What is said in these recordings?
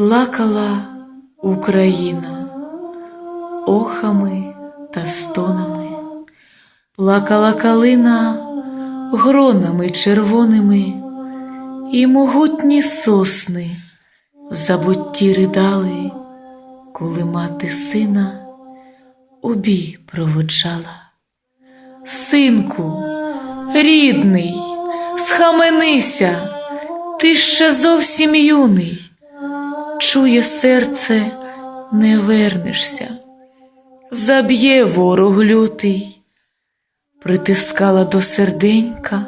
Плакала Україна охами та стонами, плакала калина гронами червоними, і могутні сосни забутті ридали, коли мати сина обій проводжала. Синку, рідний, схаменися, ти ще зовсім юний, чує серце, не вернешся, заб'є ворог лютий, притискала до серденька,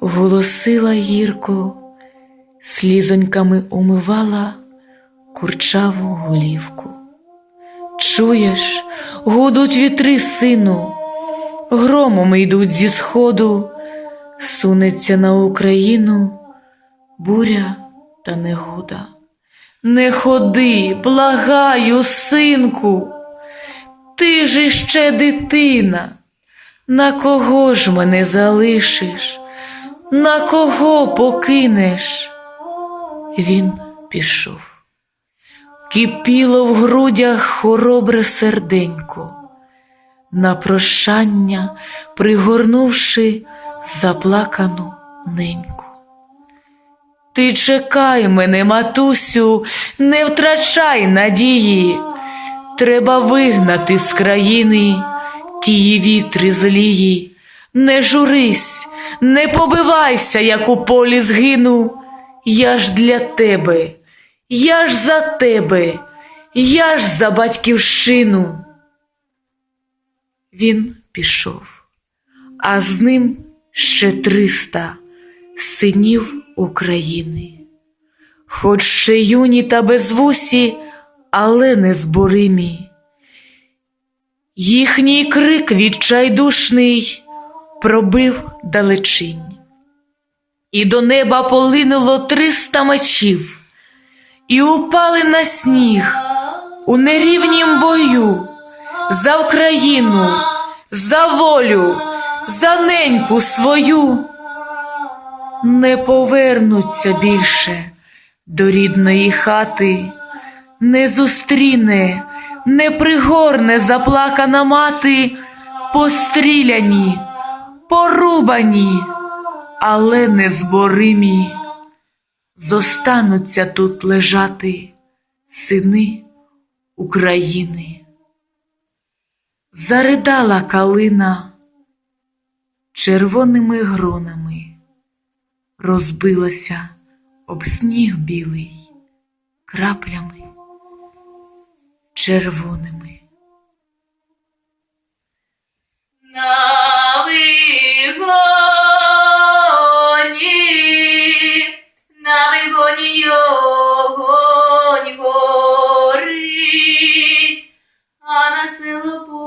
голосила гірко, слізоньками умивала курчаву голівку. Чуєш, гудуть вітри, сину, громом йдуть зі сходу, сунеться на Україну буря та негода. Не ходи, благаю, синку, ти ж іще дитина, на кого ж мене залишиш, на кого покинеш? Він пішов. Кипіло в грудях хоробре серденько, на прощання пригорнувши заплакану неньку. Ти чекай мене, матусю, не втрачай надії. Треба вигнати з країни тії вітри злії. Не журись, не побивайся, як у полі згину. Я ж для тебе, я ж за тебе, я ж за батьківщину. Він пішов, а з ним ще триста синів України. Хоч ще юні та безвусі, але незборимі. Їхній крик відчайдушний пробив далечінь, і до неба полинуло триста мечів, і упали на сніг у нерівнім бою за Україну, за волю, за неньку свою не повернуться більше до рідної хати, не зустріне, не пригорне заплакана мати, постріляні, порубані, але незборимі. Зостануться тут лежати сини України. Заридала калина червоними гронами розбилася об сніг білий краплями червоними. На вигоні, на вигоні огонь горить, а на село